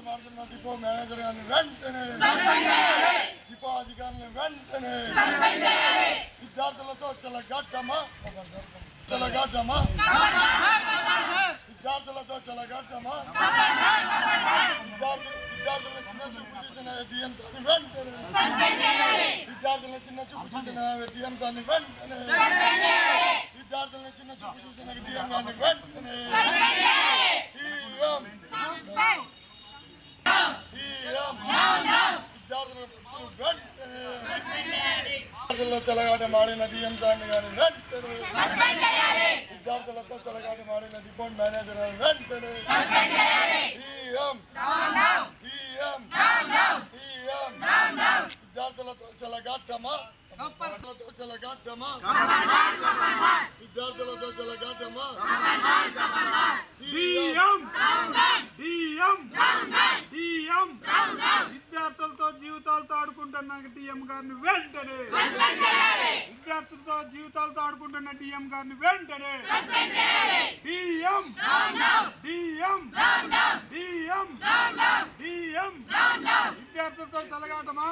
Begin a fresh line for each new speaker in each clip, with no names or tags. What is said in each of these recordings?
పోరాటాలు మారుతున్న depot manager గారిని వెంటనే డిపో అధికారులను వెంటనే విద్యార్థులతో చెలగట్టమా చెలగట్టమా విద్యార్థులతో చెలగట్టమా విద్యార్థులు చిన్న చూపు చూసిన డిఎం సార్ని వెంటనే విద్యార్థులను చిన్న చూపు చూసిన డిఎం సార్ని వెంటనే విద్యార్థులను చిన్న చూపు చూసిన డిఎం గారిని వెంటనే విద్యార్థులతో చెలగాట మాడిన డిఎం సార్ని వెంటనే విద్యార్థులతో చెలగాట మాడిన డిపోర్ట్ మేనేజర్ విద్యార్థులతో చెలగాటమా విద్యార్థులతో చెలగాటమా విద్యార్థులతో చెలగాటమా
డిఎం డిఎం డిఎం విద్యార్థులతో జీవితాలతో ఆడుకుంటున్న డిఎం గారిని వెంటనే విద్యార్థులతో జీవితాలతో ఆడుకుంటున్న డిఎం గారిని వెంటనే డిఎం డిఎం డిఎం డిఎం విద్యార్థులతో సెలగాటమా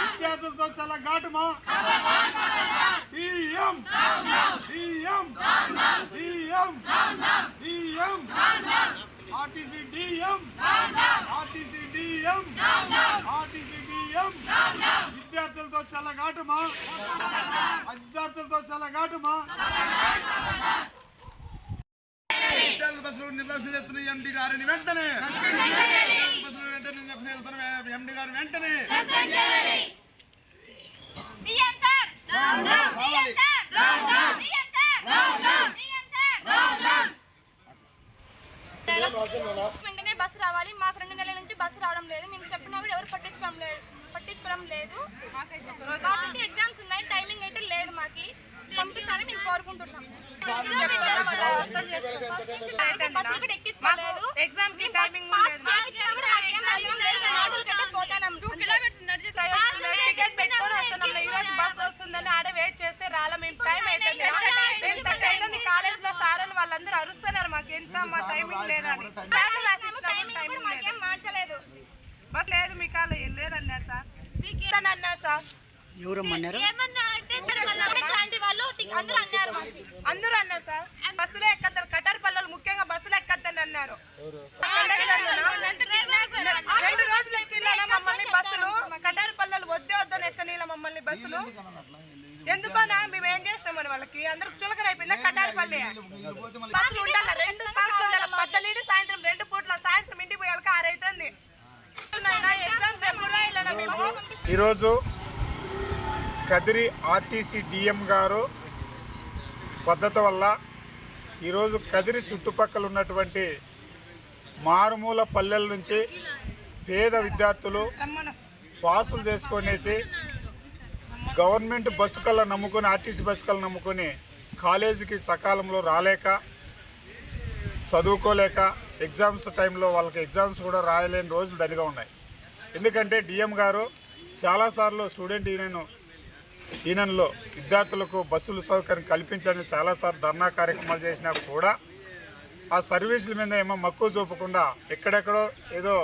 విద్యార్థులతో సెలగాటమా DM DM DM DM RTC DM RTC DM RTC విద్యార్థులతో చెల్లగాటమా? విద్యార్థులతో చెల్లగాటమా? విద్యార్థుల బస్సులు నిర్లక్ష్యం చేస్తున్న ఎండి గారిని వెంటనే. బస్సులు వెంటనే నిర్లక్ష్యం చేస్తున్న ఎండి గారిని వెంటనే.
వెంటనే బస్సు రావాలి. మాకు రెండు నెలల నుంచి బస్సు రావడం లేదు. మేము చెప్పినా కూడా ఎవరు పట్టించుకోవడం లేదు. పట్టించుకోవడం లేదు. కాబట్టి ఎగ్జామ్స్ ఉన్నాయి టైమింగ్ అయితే లేదు మాకి. పంపిస్తారని మేము కోరుకుంటున్నాం.
ఎగ్జామ్కి టైమింగ్. టికెట్ పెట్టుకొని వస్తున్నాం. ఈ రోజు బస్ వస్తుందని ఆడ వెయిట్ చేస్తే రాలా. మేము టైం అవుతుంది కాలేజ్లో వాళ్ళందరూ అరుస్తున్నారు. మాకు ఎంత మా టైమింగ్ లేదని. ప్లాన్ రాసి ఇచ్చినప్పుడు
టైమింగ్ కూడా
టైమింగ్ లేదు
మాకేం మార్చలేదు
బస్ లేదు మీ కాల లేదన్నారు సార్
టి- అందరూ అన్నారు మాకు.
అందరూ అన్నారు సార్. బస్సులో ఎక్కద్దారు కటార్ పల్లెలు ముఖ్యంగా బస్సులో ఎక్కద్దని అన్నారు. రెండు రోజులు ఎక్కినా మమ్మల్ని? బస్సులు? కటార్ పల్లెలు వద్దే వద్దని ఎక్కనీల మమ్మల్ని బస్సులు? ఎందుకనా మేము ఏం చేసినామని వాళ్ళకి? అందరికి చులకన అయిపోయిందా? కటార్ పల్లె? బస్సులు ఉండాలి? రెండు బస్సులు ఉండాలి? పద్దలీడి సాయంత్రం రెండు పూట్ల సాయంత్రం ఇంటికి పోయాక ఆరైతుంది. ఎగ్జామ్స్ ఎప్పుడు రాయాలన్నా మేము?
ఈరోజు కదిరి ఆర్టీసీ డిఎం గారు పద్ధతి వల్ల ఈరోజు కదిరి చుట్టుపక్కల ఉన్నటువంటి మారుమూల పల్లెల నుంచి పేద విద్యార్థులు పాసులు చేసుకొనేసి గవర్నమెంట్ బస్సు కల్లా నమ్ముకొని ఆర్టీసీ బస్సు కల్లా నమ్ముకొని కాలేజీకి సకాలంలో రాలేక చదువుకోలేక ఎగ్జామ్స్ టైంలో వాళ్ళకి ఎగ్జామ్స్ కూడా రాయలేని రోజులు దరిగా ఉన్నాయి. ఎందుకంటే డిఎం గారు చాలాసార్లు స్టూడెంట్ యూనియన్ యూనియన్లో విద్యార్థులకు బస్సులు సౌకర్యం కల్పించని చాలాసార్లు ధర్నా కార్యక్రమాలు చేసినా కూడా ఆ సర్వీసుల మీద ఏమో మక్కువ చూపకుండా ఎక్కడెక్కడో ఏదో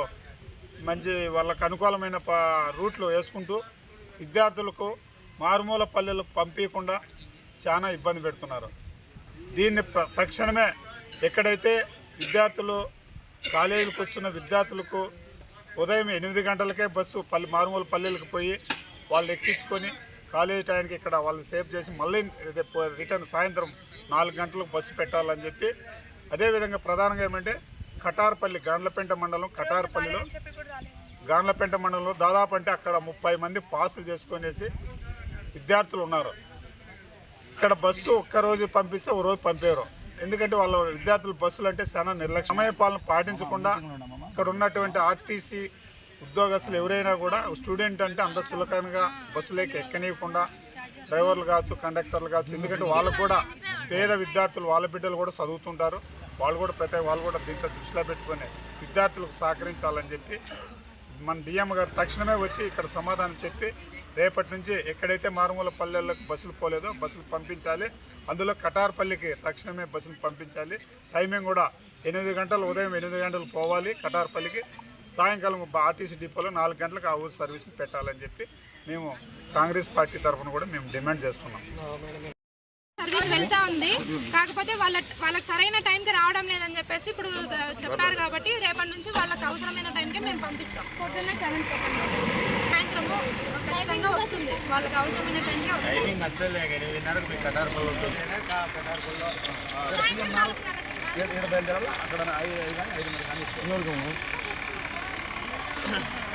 మంచి వాళ్ళకు అనుకూలమైన రూట్లు వేసుకుంటూ విద్యార్థులకు మారుమూల పల్లెలకు పంపించకుండా చాలా ఇబ్బంది పెడుతున్నారు. దీన్ని ప్ర- తక్షణమే ఎక్కడైతే విద్యార్థులు కాలేజీలకు వస్తున్న విద్యార్థులకు ఉదయం ఎనిమిది గంటలకే బస్సు పల్లె మారుమూల పల్లెలకు పోయి వాళ్ళు ఎక్కించుకొని కాలేజీ టైంకి ఇక్కడ వాళ్ళు సేఫ్ చేసి మళ్ళీ రేపు రిటర్న్ సాయంత్రం నాలుగు గంటలకు బస్సు పెట్టాలని చెప్పి అదేవిధంగా ప్రధానంగా ఏమంటే కటార్పల్లి గాండ్లపేంట మండలం కటార్పల్లిలో గాండ్లపేంట మండలంలో దాదాపు అంటే అక్కడ ముప్పై మంది పాసులు చేసుకునేసి విద్యార్థులు ఉన్నారు. ఇక్కడ బస్సు ఒక్క రోజు పంపిస్తే ఒక రోజు పంపారు ఎందుకంటే వాళ్ళ విద్యార్థులు బస్సులు అంటే చాలా నిర్లక్ష్యం. సమయపాలన పాటించకుండా ఇక్కడ ఉన్నటువంటి ఆర్టీసీ ఉద్యోగస్తులు ఎవరైనా కూడా స్టూడెంట్ అంటే అంత చులకనగా బస్సులోకి ఎక్కనివ్వకుండా డ్రైవర్లు కావచ్చు కండక్టర్లు కావచ్చు ఎందుకంటే వాళ్ళకు కూడా పేద విద్యార్థులు వాళ్ళ బిడ్డలు కూడా చదువుతుంటారు. వాళ్ళు కూడా ప్రతి వాళ్ళు కూడా దీంట్లో దృష్టిలో పెట్టుకొని విద్యార్థులకు సహకరించాలని చెప్పి మన డిఎం గారు తక్షణమే వచ్చి ఇక్కడ సమాధానం చెప్పి రేపటి నుంచి ఎక్కడైతే మారుమూల పల్లెలకు బస్సులు పోలేదో బస్సులు పంపించాలి. అందులో కటార్పల్లికి తక్షణమే బస్సులు పంపించాలి. టైమింగ్ కూడా ఎనిమిది గంటలు ఉదయం ఎనిమిది గంటలు పోవాలి కటార్పల్లికి. సాయంకాలం ఆర్టీసీ డిపోలో నాలుగు గంటలకు ఆ ఊరు సర్వీస్ పెట్టాలని చెప్పి మేము కాంగ్రెస్ పార్టీ తరఫున కూడా మేము డిమాండ్ చేస్తున్నాం.
సర్వీస్ వెళ్తా ఉంది. కాకపోతే వాళ్ళ వాళ్ళకి సరైన టైంకి రావడం లేదని చెప్పేసి ఇప్పుడు చెప్పారు కాబట్టి రేపటి నుంచి వాళ్ళకి అవసరమైన టైంకి మేము పంపిస్తాం.
పొద్దున్న సెవెన్ చెప్పండి.
సాయంత్రము ఖచ్చితంగా వస్తుంది. వాళ్ళకి అవసరమైన టైంకి వస్తుంది.
Ha ha ha.